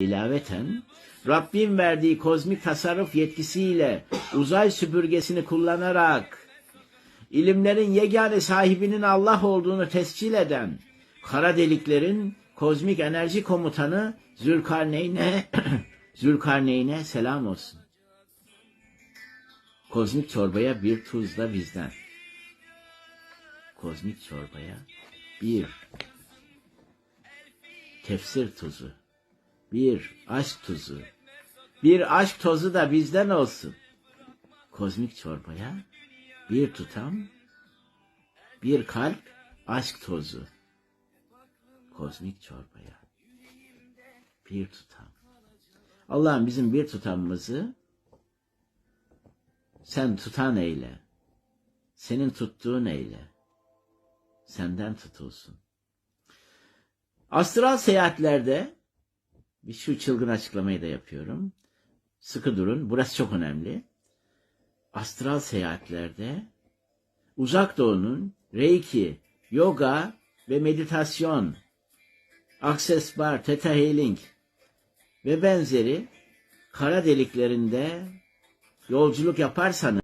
İlaveten Rabbim verdiği kozmik tasarruf yetkisiyle uzay süpürgesini kullanarak ilimlerin yegane sahibinin Allah olduğunu tescil eden kara deliklerin kozmik enerji komutanı Zülkarneyn'e Zülkarneyn'e selam olsun. Kozmik çorbaya bir tuz da bizden. Kozmik çorbaya bir tefsir tuzu, bir aşk tuzu, bir aşk tozu da bizden olsun. Kozmik çorbaya bir tutam, bir kalp aşk tozu. Kozmik çorbaya bir tutam. Allah'ım bizim bir tutamımızı sen tutan eyle. Senin tuttuğun eyle. Senden tutulsun. Astral seyahatlerde bir şu çılgın açıklamayı da yapıyorum. Sıkı durun. Burası çok önemli. Astral seyahatlerde uzak doğunun reiki, yoga ve meditasyon, access bar, theta healing ve benzeri kara deliklerinde yolculuk yaparsanız